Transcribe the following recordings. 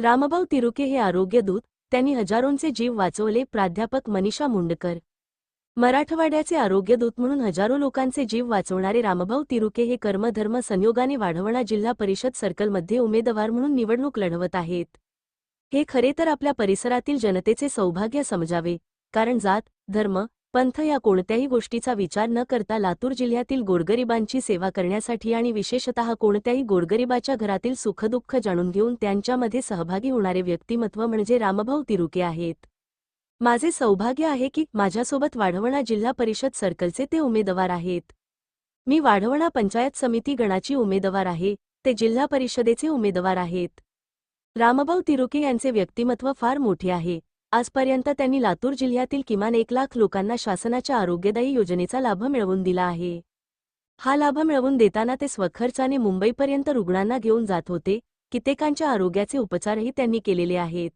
रामभाऊ तिरुके हे आरोग्यदूत त्यांनी हजारोंचे जीव वाचवले प्राध्यापक मनीषा मुंडकर. मराठवाड्याचे आरोग्यदूत म्हणून हजारो लोकांचे जीव वाचवणारे रामभाऊ तिरुके हे कर्मधर्म संयोगाने वाढवणा जिल्हा परिषद सर्कलमध्ये उमेदवार म्हणून निवडणूक लढवत आहेत. हे खरे तर आपल्या परिसरातील जनतेचे सौभाग्य समजावे कारण जात धर्म पंथ या कोणत्याही गोष्टीचा विचार न करता लातूर जिल्ह्यातील गोरगरिबांची सेवा करण्यासाठी आणि विशेषतः कोणत्याही गोरगरिबाच्या घरातील सुखदुःख जाणून घेऊन त्यांच्यामध्ये सहभागी होणारे व्यक्तिमत्व म्हणजे रामभाऊ तिरुके आहेत. माझे सौभाग्य आहे की माझ्यासोबत वाढवणा जिल्हा परिषद सर्कलचे ते उमेदवार आहेत. मी वाढवणा पंचायत समिती गणाची उमेदवार आहे ते जिल्हा परिषदेचे उमेदवार आहेत. रामभाऊ तिरुके यांचे व्यक्तिमत्व फार मोठे आहे. आजपर्यंत त्यांनी लातूर जिल्ह्यातील किमान एक लाख लोकांना शासनाच्या आरोग्यदायी योजनेचा लाभ मिळवून दिला आहे. हा लाभ मिळवून देताना ते स्वखर्चाने मुंबईपर्यंत रुग्णांना घेऊन जात होते कित्येकांच्या आरोग्याचे उपचारही त्यांनी केलेले आहेत.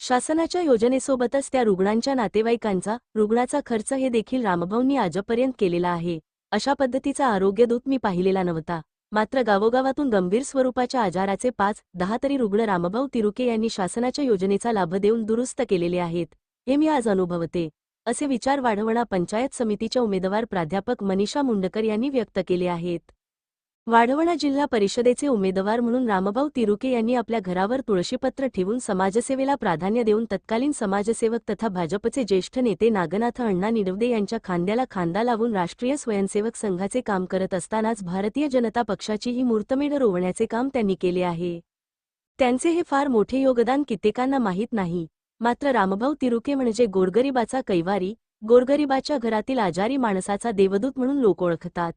शासनाच्या योजनेसोबतच त्या रुग्णांच्या नातेवाईकांचा रुग्णाचा खर्च हे देखील रामभाऊंनी आजपर्यंत केलेला आहे अशा पद्धतीचा आरोग्यदूत मी पाहिलेला नव्हता. मात्र गावोगावातून गंभीर स्वरूपाच्या आजाराचे पाच दहा तरी रुग्ण रामभाऊ तिरुके यांनी शासनाच्या योजनेचा लाभ देऊन दुरुस्त केलेले आहेत हे मी आज अनुभवते असे विचार वाढवणा पंचायत समितीच्या उमेदवार प्राध्यापक मनीषा मुंडकर यांनी व्यक्त केले आहेत. वाढवणा जिल्हा परिषदेचे उमेदवार म्हणून रामभाऊ तिरुके यांनी आपल्या घरावर तुळशीपत्र ठेवून समाजसेवेला प्राधान्य देऊन तत्कालीन समाजसेवक तथा भाजपचे ज्येष्ठ नेते नागनाथ अण्णा निडवदे यांच्या खांद्याला खांदा लावून राष्ट्रीय स्वयंसेवक संघाचे काम करत असतानाच भारतीय जनता पक्षाची ही मूर्तमेढ रोवण्याचे काम त्यांनी केले आहे. त्यांचे हे फार मोठे योगदान कित्येकांना माहीत नाही. मात्र रामभाऊ तिरुके म्हणजे गोरगरिबाचा कैवारी गोरगरिबाच्या घरातील आजारी माणसाचा देवदूत म्हणून लोक ओळखतात.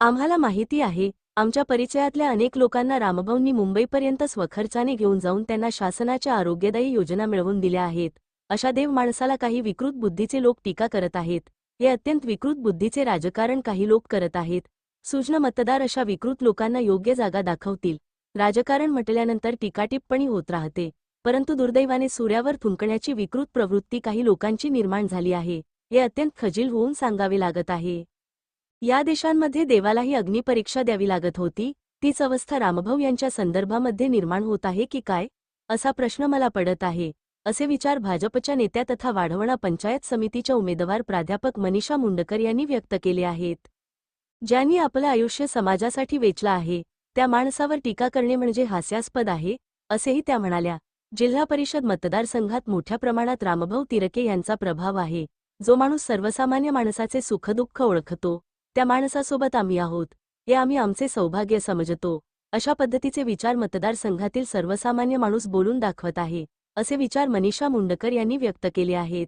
आम्हाला माहिती आहे आमच्या परिचयातल्या अनेक लोकांना रामभाऊंनी मुंबईपर्यंत स्वखर्चाने घेऊन जाऊन त्यांना शासनाच्या आरोग्यदायी योजना मिळवून दिल्या आहेत. अशा देव माणसाला काही विकृत बुद्धीचे लोक टीका करत आहेत. हे अत्यंत विकृत बुद्धीचे राजकारण काही लोक करत आहेत. सूजन मतदार अशा विकृत लोकांना योग्य जागा दाखवतील. राजकारण म्हटल्यानंतर टीकाटिप्पणी होत राहते. परंतु दुर्दैवाने सूर्यावर थुंकण्याची विकृत प्रवृत्ती काही लोकांची निर्माण झाली आहे. हे अत्यंत खजील होऊन सांगावे लागत आहे. या देशांमध्ये देवालाही अग्निपरीक्षा द्यावी लागत होती. तीच अवस्था रामभाऊ यांच्या संदर्भामध्ये निर्माण होत आहे की काय? असा प्रश्न मला पडत आहे. असे विचार भाजपच्या नेत्या तथा वाढवणा पंचायत समितीच्या उमेदवार प्राध्यापक मनीषा मुंडकर यांनी व्यक्त केले आहेत. ज्यांनी आपलं आयुष्य समाजासाठी वेचलं आहे त्या माणसावर टीका करणे म्हणजे हास्यास्पद आहे असेही त्या म्हणाल्या. जिल्हा परिषद मतदारसंघात मोठ्या प्रमाणात रामभाऊ तिरके यांचा प्रभाव आहे. जो माणूस सर्वसामान्य माणसाचे सुखदुःख ओळखतो त्या माणसासोबत आम्ही आहोत. हे आम्ही आमचे सौभाग्य समजतो. अशा पद्धतीचे विचार मतदारसंघातील सर्वसामान्य माणूस बोलून दाखवत आहे असे विचार मनीषा मुंडकर यांनी व्यक्त केले आहेत.